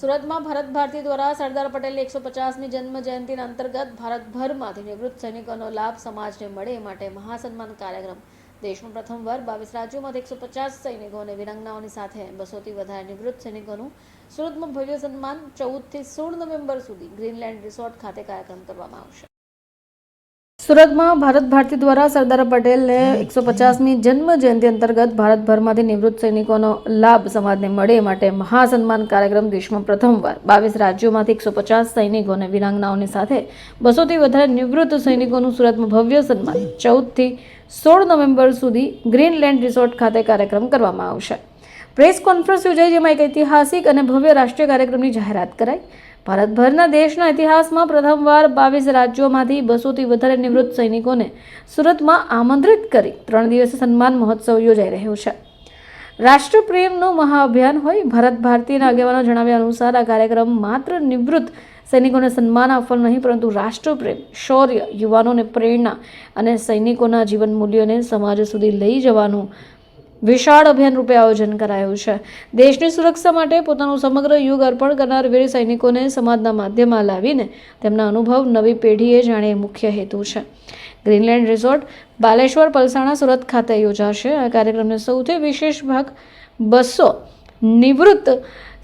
સુરતમાં ભારત ભારતી દ્વારા સરદાર પટેલની એકસો પચાસમી જન્મ જયંતિના અંતર્ગત ભારતભરમાંથી નિવૃત્ત સૈનિકોનો લાભ સમાજને મળે માટે મહાસન્માન કાર્યક્રમ. દેશમાં પ્રથમવાર બાવીસ રાજ્યોમાંથી એકસો પચાસ સૈનિકો અને વિરંગનાઓની સાથે બસોથી વધારે નિવૃત્ત સૈનિકોનું સુરતમાં ભવ્ય સન્માન ચૌદથી સોળ નવેમ્બર સુધી ગ્રીનલેન્ડ રિસોર્ટ ખાતે કાર્યક્રમ કરવામાં આવશે. સુરતમાં ભારત ભારતી દ્વારા સરદાર પટેલને એકસો પચાસમી જન્મ જયંતિ અંતર્ગત ભારતભરમાંથી નિવૃત્ત સૈનિકોનો લાભ સમાજને મળે માટે મહાસન્માન કાર્યક્રમ દેશમાં પ્રથમવાર. બાવીસ રાજ્યોમાંથી એકસો પચાસ સૈનિકો અને વિરાંગનાઓની સાથે બસોથી વધારે નિવૃત્ત સૈનિકોનું સુરતમાં ભવ્ય સન્માન. ચૌદથી સોળ નવેમ્બર સુધી ગ્રીનલેન્ડ રિસોર્ટ ખાતે કાર્યક્રમ કરવામાં આવશે. પ્રેસ કોન્ફરન્સ યોજાઈ જેમાં એક ઐતિહાસિક અને ભવ્ય રાષ્ટ્રીય કાર્યક્રમની જાહેરાત કરાઈ. ભારતભરના દેશના ઇતિહાસમાં પ્રથમવાર બાવીસ રાજ્યોમાંથી બસોથી વધારે નિવૃત્ત સૈનિકોને સુરતમાં આમંત્રિત કરી ત્રણ દિવસીય સન્માન મહોત્સવ યોજાઈ રહ્યો છે. રાષ્ટ્રપ્રેમનું મહાઅભિયાન હોય ભારત ભારતીયના આગેવાનો જણાવ્યા અનુસાર આ કાર્યક્રમ માત્ર નિવૃત્ત સૈનિકોને સન્માન આપવાનું નહીં, પરંતુ રાષ્ટ્રપ્રેમ, શૌર્ય, યુવાનોને પ્રેરણા અને સૈનિકોના જીવન મૂલ્યોને સમાજ સુધી લઈ જવાનું વિશાળ અભિયાન રૂપે આયોજન કરાયું છે. દેશની સુરક્ષા માટે પોતાનું સમગ્ર યુગ અર્પણ કરનાર વીર સૈનિકોને સમાજના માધ્યમમાં લાવીને તેમના અનુભવ નવી પેઢીએ જાણે મુખ્ય હેતુ છે. ગ્રીનલેન્ડ રિસોર્ટ, બાલેશ્વર, પલસાણા, સુરત ખાતે યોજાશે. આ કાર્યક્રમનો સૌથી વિશેષ ભાગ બસો નિવૃત્ત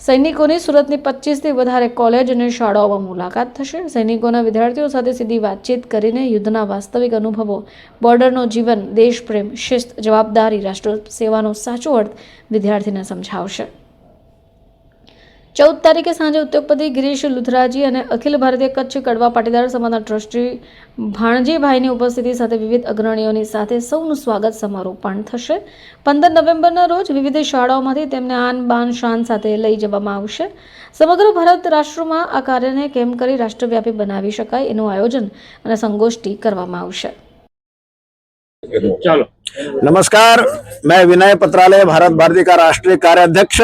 સૈનિકોની સુરતની પચીસથી વધારે કોલેજ અને શાળાઓમાં મુલાકાત થશે. સૈનિકોના વિદ્યાર્થીઓ સાથે સીધી વાતચીત કરીને યુદ્ધના વાસ્તવિક અનુભવો, બોર્ડરનો જીવન, દેશપ્રેમ, શિસ્ત, જવાબદારી રાષ્ટ્ર સેવાનો સાચો અર્થ વિદ્યાર્થીને સમજાવશે. ચૌદ તારીખે સાંજે ઉદ્યોગપતિ ગિરીશ લુથરાજી અને અખિલ ભારતીય કચ્છ કડવા પાટીદાર સમાજના ટ્રસ્ટી ભાણજીભાઈની ઉપસ્થિતિ સાથે વિવિધ અગ્રણીઓની સાથે સૌનું સ્વાગત સમારોહ પણ થશે. પંદર નવેમ્બરના રોજ વિવિધ શાળાઓમાંથી તેમને આન બાન શાન સાથે લઈ જવામાં આવશે. સમગ્ર ભારત રાષ્ટ્રમાં આ કાર્યને કેમ કરી રાષ્ટ્રવ્યાપી બનાવી શકાય એનું આયોજન અને સંગોષ્ઠી કરવામાં આવશે. નમસ્કાર. મેં વિનય પત્રાલય ભારત ભારતી કા રાષ્ટ્રીય કાર્યાધ્યક્ષ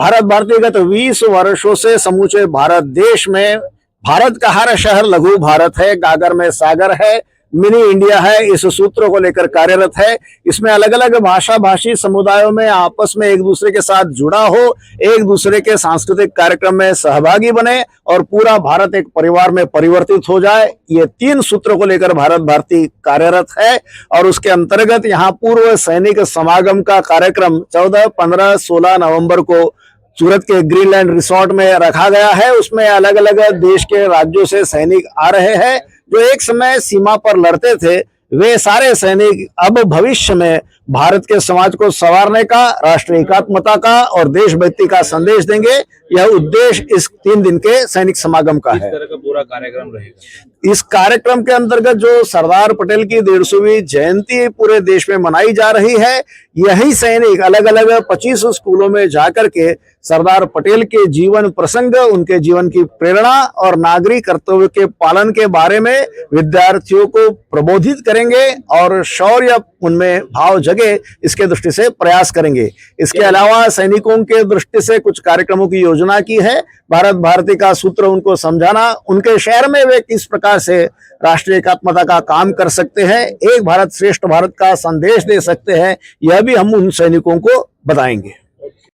भारत भारती गत 20 वर्षों से समूचे भारत देश में, भारत का हर शहर लघु भारत है, गागर में सागर है, मिनी इंडिया है, इस सूत्र को लेकर कार्यरत है। इसमें अलग अलग भाषा भाषी समुदायों में आपस में एक दूसरे के साथ जुड़ा हो, एक दूसरे के सांस्कृतिक कार्यक्रम में सहभागी बने और पूरा भारत एक परिवार में परिवर्तित हो जाए। ये तीन सूत्रों को लेकर भारत भारती कार्यरत है और उसके अंतर्गत यहाँ पूर्व सैनिक समागम का कार्यक्रम चौदह, पंद्रह, सोलह नवंबर को सूरत के ग्रीनलैंड रिसोर्ट में रखा गया है। उसमें अलग अलग देश के राज्यों से सैनिक आ रहे हैं। जो एक समय सीमा पर लड़ते थे वे सारे सैनिक अब भविष्य में भारत के समाज को संवारने का राष्ट्रीय एकात्मता का और देशभक्ति का संदेश देंगे। यह उद्देश्य इस तीन दिन के सैनिक समागम का इस है। तरह का पूरा कार्यक्रम रहेगा। इस कार्यक्रम के अंतर्गत जो सरदार पटेल की डेढ़ जयंती पूरे देश में मनाई जा रही है, यही सैनिक अलग अलग 25 स्कूलों में जाकर के सरदार पटेल के जीवन प्रसंग, उनके जीवन की प्रेरणा और नागरिक कर्तव्य के पालन के बारे में विद्यार्थियों को प्रबोधित करेंगे और शौर्य उनमें भाव जगे, इसके दृष्टि से प्रयास करेंगे। इसके अलावा सैनिकों के दृष्टि से कुछ कार्यक्रमों की योजना की है। भारत भारती का सूत्र उनको समझाना, उनके शहर में वे किस प्रकार से राष्ट्रीय एकात्मता का काम कर सकते हैं एक भारत श्रेष्ठ भारत का संदेश दे सकते हैं यह भी हम उन सैनिकों को बताएंगे